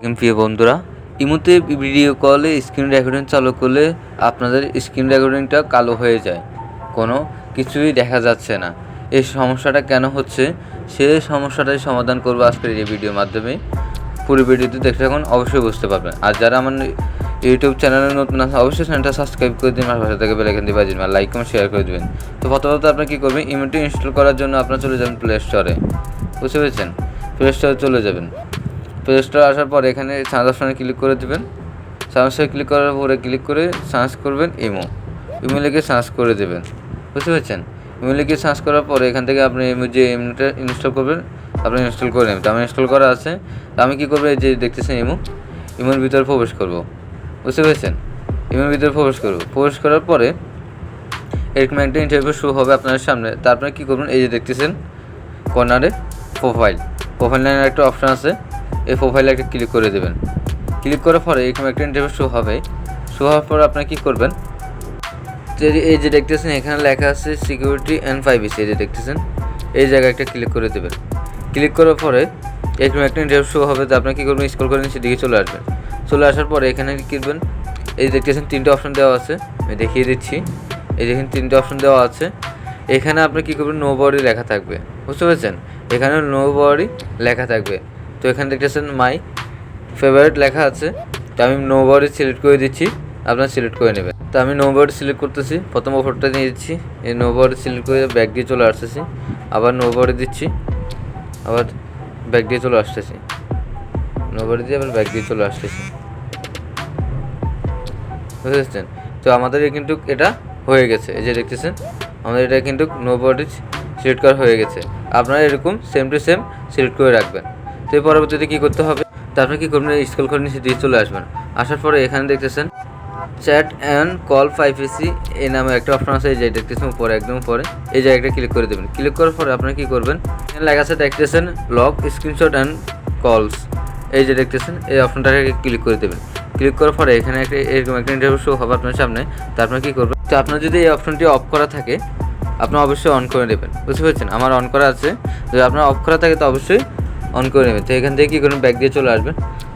প্রিয় বন্ধুরা। ইমুতে ভিডিও কলে স্ক্রিন রেকর্ডিং চালু করলে আপনাদের স্ক্রিন রেকর্ডিংটা কালো হয়ে যায়। কোনো কিছুই দেখা যাচ্ছে না। এই সমস্যাটা কেন হচ্ছে? সে সমস্যাটাই সমাধান করব আজকের এই ভিডিওর মাধ্যমে। পুরো ভিডিওতে দেখতে থাকুন, অবশ্যই বুঝতে পারবেন। আর যারা আমার ইউটিউব চ্যানেলে নতুন আছে অবশ্যই চ্যানেলটা সাবস্ক্রাইব করে দিন আর ভাষা থেকে বেলাইকান দিয়ে বাজিন লাইক কমেন্ট শেয়ার করে দেবেন। তো প্রথমত আপনি কী করবেন? ইমোটি ইনস্টল করার জন্য আপনার চলে যাবেন প্লে স্টোরে বুঝতে পেরেছেন? প্লে স্টোরে চলে যাবেন। প্লে স্টোরে আসার পর এখানে সার্চ অপশানে ক্লিক করে দেবেন। সার্চ ক্লিক করার পরে ক্লিক করে সার্চ করবেন ইমো ইমো লিখে সার্চ করে দেবেন। বুঝতে পেরেছেন? ইমো লিখে সার্চ করার পরে এখান থেকে আপনি যে ইমোটা ইনস্টল করবেন, আপনি ইনস্টল করে নেবেন। তো আমার ইনস্টল করা আছে। তো আমি কী করব যে দেখতেছেন ইমো ইমোর ভিতরে প্রবেশ করব। বুঝতে পেরেছেন? ইমোর ভিতরে প্রবেশ করব। প্রবেশ করার পরে এরকম একটা ইন্টারভিউ শো হবে আপনার সামনে। তারপরে কী করবেন, এই যে দেখতেছেন কর্নারে প্রোফাইল প্রোফাইল লাইনের একটা অপশান আছে। এই প্রোফাইলে একটা ক্লিক করে দেবেন। ক্লিক করার পরে এরকম একটা ইন্টারভিউ শো হবে। শো হওয়ার পর আপনি কী করবেন? এই যে- দেখতেছেন, এখানে লেখা আছে সিকিউরিটি অ্যান্ড প্রাইভেসি এই যে দেখতেছেন, এই জায়গায় একটা ক্লিক করে দেবেন। ক্লিক করার পরে এরকম একটা ইন্টারভিউ শো হবে তো আপনি কী করবেন? স্ক্রল করে নিচে দিকে চলে আসবেন। চলে আসার পরে এখানে কী করবেন? এই দেখতেছেন, তিনটে অপশন দেওয়া আছে। আমি দেখিয়ে দিচ্ছি। এই দেখেন, তিনটে অপশন দেওয়া আছে। এখানে আপনি কী করবেন? নো বডি লেখা থাকবে। বুঝতে পেরেছেন? এখানে নো বডি লেখা থাকবে। তো এখানে দেখতেছেন মাই ফেভারিট লেখা আছে। তো আমি নো বডি সিলেক্ট করে দিচ্ছি, আপনার সিলেক্ট করে নেবেন। তো আমি নো বডি সিলেক্ট করতেছি, প্রথম অফারটা নিয়ে দিচ্ছি এই নো বডি সিলেক্ট করে ব্যাগ দিয়ে চলে আসতেছি। আবার নো বডি দিচ্ছি, আবার ব্যাগ দিয়ে চলে আসতেছি। নো বডি দিয়ে আবার ব্যাগ দিয়ে চলে আসতেছি। বুঝতে তো আমাদের কিন্তু এটা হয়ে গেছে। এই যে দেখতেছেন, আমাদের এটা কিন্তু নো বডি সিলেক্ট করা হয়ে গেছে। আপনারা এরকম সেম টু সেম সিলেক্ট করে রাখবেন। তো এর পরবর্তীতে কী করতে হবে? তারপরে কী করবেন স্কুল করে নিচে দিয়ে চলে আসবেন। আসার পরে এখানে দেখতেছেন chat and call five AC এই নামে একটা অপশন আছে, এই যে দেখতেছেন উপরে, একদম উপরে। এই জায়গাটা ক্লিক করে দেবেন। ক্লিক করার পরে আপনারা কী করবেন? এখানে লেখা আছে, দেখতেছেন লক স্ক্রিনশট অ্যান্ড কলস এই যে দেখতেছেন, এই অপশনটাকে ক্লিক করে দেবেন। ক্লিক করার পরে এখানে একটা, এরকম একটা ইন্টারভিউ শো হবে আপনার সামনে। তারপরে কী করবেন? তো আপনার যদি এই অপশনটি অফ করা থাকে আপনার অবশ্যই অন করে নেবেন। বুঝতে পেরেছেন? আমার অন করা আছে। যদি আপনার অফ করা থাকে, তো অবশ্যই অন করে নেবেন। তো এখান থেকে কী করবেন? ব্যাগ দিয়ে চলে আসবেন।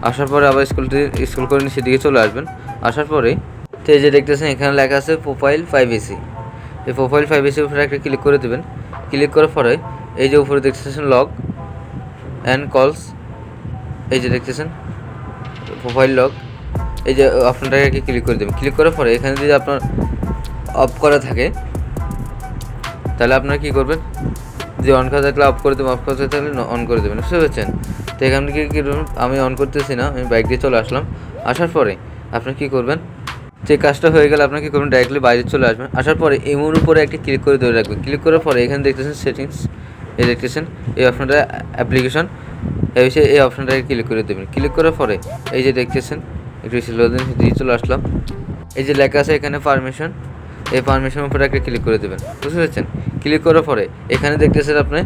আসার পরে আবার স্কুলটি স্কুল করে নিচে দিকে চলে আসবেন। আসার পরেই তো এই যে দেখতেছেন, এখানে লেখা আছে প্রোফাইল ফাইভ এসি এই প্রোফাইল ফাইভ এসির উপরে একটা ক্লিক করে দেবেন। ক্লিক করার পরে এই যে উপরে দেখতেছেন লগ অ্যান্ড কলস এই যে দেখতেছেন প্রোফাইল লগ এই যে অপশনটাকে ক্লিক করে দেবেন। ক্লিক করার পরে এখানে যদি আপনার অফ করা থাকে, তাহলে আপনারা কী করবেন? যে অন করা থাকলে অফ করে দেবেন অফ করা থাকলে অন করে দেবেন বুঝতে পেরেছেন? তো এখান থেকে কী আমি অন করতেছি না, আমি বাইক দিয়ে চলে আসলাম। আসার পরে আপনি কী করবেন? যে কাজটা হয়ে গেলে আপনার কী করবেন? ডাইরেক্টলি বাইরে চলে আসবেন। আসার পরে এমন উপরে একটা ক্লিক করে ধরে রাখবেন। ক্লিক করার পরে এখানে দেখতেছেন সেটিংস এই দেখতেছেন এই অপশনটা অ্যাপ্লিকেশন এই বিষয়ে এই অপশনটাকে ক্লিক করে দেবেন। ক্লিক করার পরে এই যে দেখতেছেন, একটু দিয়ে চলে আসলাম। এই যে লেখা আছে এখানে পারমিশন এই পারমিশনের উপরে একটা ক্লিক করে দেবেন। বুঝতে পেরেছেন? ক্লিক করার পরে এখানে দেখতেছেন আপনি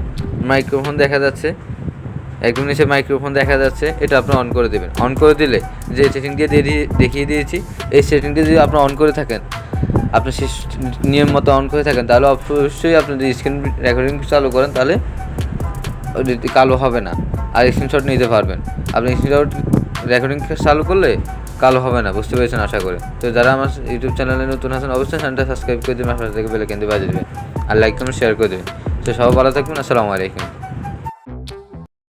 মাইক্রোফোন দেখা যাচ্ছে। একদম নিচে মাইক্রোফোন দেখা যাচ্ছে। এটা আপনি অন করে দেবেন। অন করে দিলে যে সেটিং দিয়ে দেখিয়ে দিয়েছি, এই সেটিংটি যদি আপনি অন করে থাকেন, আপনি সে নিয়ম মতো অন করে থাকেন, তাহলে অবশ্যই আপনি যদি স্ক্রিন রেকর্ডিং চালু করেন, তাহলে কালো হবে না। আর স্ক্রিনশট নিতে পারবেন। আপনি স্ক্রিনশট রেকর্ডিং চালু করলে কালো হবে না, বুঝতে পেরেছেন আশা করে। তো যারা আমার ইউটিউব চ্যানেলে নতুন আছেন, অবশ্যই চ্যানেলটা সাবস্ক্রাইব করে দেবেন, পাশে থেকে বেলে কেন্দ্রে বাজিয়ে দেবেন। আর লাইক কমেন্ট শেয়ার করে দেবেন। তো সব ভালো থাকবেন, আসসালামু আলাইকুম।